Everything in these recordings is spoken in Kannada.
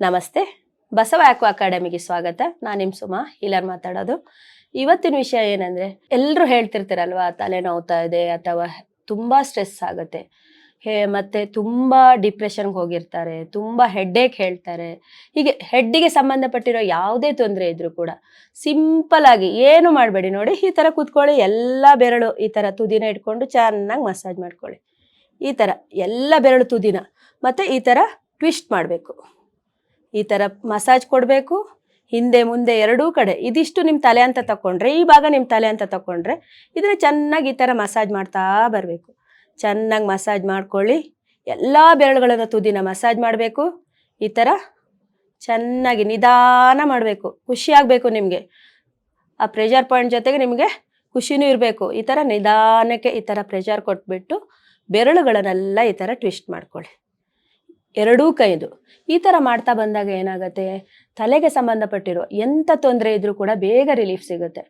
ನಮಸ್ತೆ. ಬಸವ ಆಕ್ವಾ ಅಕಾಡೆಮಿಗೆ ಸ್ವಾಗತ. ನಾನು ನಿಮ್ಮ ಸುಮಾ ಇಲ್ಲರ್ ಮಾತಾಡೋದು. ಇವತ್ತಿನ ವಿಷಯ ಏನಂದ್ರೆ ಎಲ್ಲರೂ ಹೇಳ್ತಿರ್ತಾರಲ್ವಾ ತಲೆ ನೋವ್ತಾ ಇದೆ ಅಥವಾ ತುಂಬಾ ಸ್ಟ್ರೆಸ್ ಆಗುತ್ತೆ. ಹೇ, ಮತ್ತೆ ತುಂಬಾ ಡಿಪ್ರೆಷನ್ಗೆ ಹೋಗಿರ್ತಾರೆ, ತುಂಬಾ ಹೆಡ್ಡೇಕ್ ಹೇಳ್ತಾರೆ. ಹೀಗೆ ಹೆಡ್ಡಿಗೆ ಸಂಬಂಧಪಟ್ಟಿರೋ ಯಾವುದೇ ತೊಂದರೆ ಇದ್ದರೂ ಕೂಡ ಸಿಂಪಲ್ ಆಗಿ ಏನು ಮಾಡಬೇಡಿ ನೋಡಿ, ಈ ಥರ ಕೂತ್ಕೊಳ್ಳಿ, ಎಲ್ಲ ಬೆರಳು ಈ ಥರ ತುದಿನ ಇಟ್ಕೊಂಡು ಚೆನ್ನಾಗಿ ಮಸಾಜ್ ಮಾಡ್ಕೊಳ್ಳಿ. ಈ ಥರ ಎಲ್ಲ ಬೆರಳು ತುದಿನ, ಮತ್ತೆ ಈ ಥರ ಟ್ವಿಸ್ಟ್ ಮಾಡಬೇಕು. ಈ ಥರ ಮಸಾಜ್ ಕೊಡಬೇಕು. ಹಿಂದೆ ಮುಂದೆ ಎರಡೂ ಕಡೆ ಇದಿಷ್ಟು ನಿಮ್ಮ ತಲೆ ಅಂತ ತಕೊಂಡ್ರೆ, ಈ ಭಾಗ ನಿಮ್ಮ ತಲೆ ಅಂತ ತಕೊಂಡ್ರೆ ಇದನ್ನ ಚೆನ್ನಾಗಿ ಈ ಥರ ಮಸಾಜ್ ಮಾಡ್ತಾ ಬರಬೇಕು. ಚೆನ್ನಾಗಿ ಮಸಾಜ್ ಮಾಡ್ಕೊಳ್ಳಿ. ಎಲ್ಲ ಬೆರಳುಗಳನ್ನು ತುದಿನ ಮಸಾಜ್ ಮಾಡಬೇಕು. ಈ ಥರ ಚೆನ್ನಾಗಿ ನಿಧಾನ ಮಾಡಬೇಕು. ಖುಷಿ ಆಗಬೇಕು ನಿಮಗೆ. ಆ ಪ್ರೆಷರ್ ಪಾಯಿಂಟ್ ಜೊತೆಗೆ ನಿಮಗೆ ಖುಷಿನೂ ಇರಬೇಕು. ಈ ಥರ ನಿಧಾನಕ್ಕೆ ಈ ಥರ ಪ್ರೆಷರ್ ಕೊಟ್ಬಿಟ್ಟು ಬೆರಳುಗಳನ್ನೆಲ್ಲ ಈ ಥರ ಟ್ವಿಸ್ಟ್ ಮಾಡ್ಕೊಳ್ಳಿ. ಎರಡೂ ಕೈದು. ಈ ಥರ ಮಾಡ್ತಾ ಬಂದಾಗ ಏನಾಗುತ್ತೆ? ತಲೆಗೆ ಸಂಬಂಧಪಟ್ಟಿರೋ ಎಂಥ ತೊಂದರೆ ಇದ್ರೂ ಕೂಡ ಬೇಗ ರಿಲೀಫ್ ಸಿಗುತ್ತೆ.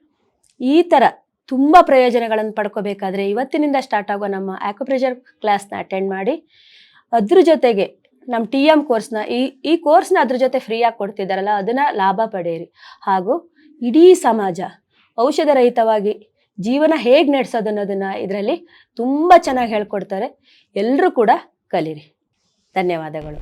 ಈ ಥರ ತುಂಬ ಪ್ರಯೋಜನಗಳನ್ನು ಪಡ್ಕೋಬೇಕಾದ್ರೆ ಇವತ್ತಿನಿಂದ ಸ್ಟಾರ್ಟ್ ಆಗೋ ನಮ್ಮ ಆಕ್ಯುಪ್ರೆಷರ್ ಕ್ಲಾಸ್ನ ಅಟೆಂಡ್ ಮಾಡಿ, ಅದ್ರ ಜೊತೆಗೆ ನಮ್ಮ ಟಿ ಎಂ ಕೋರ್ಸ್ನ ಈ ಈ ಕೋರ್ಸ್ನ ಅದ್ರ ಜೊತೆ ಫ್ರೀಯಾಗಿ ಕೊಡ್ತಿದ್ದಾರಲ್ಲ ಅದನ್ನು ಲಾಭ ಪಡೆಯಿರಿ ಹಾಗೂ ಇಡೀ ಸಮಾಜ ಔಷಧ ರಹಿತವಾಗಿ ಜೀವನ ಹೇಗೆ ನಡೆಸೋದು ಅನ್ನೋದನ್ನು ಇದರಲ್ಲಿ ತುಂಬ ಚೆನ್ನಾಗಿ ಹೇಳ್ಕೊಡ್ತಾರೆ. ಎಲ್ಲರೂ ಕೂಡ ಕಲೀರಿ. ಧನ್ಯವಾದಗಳು.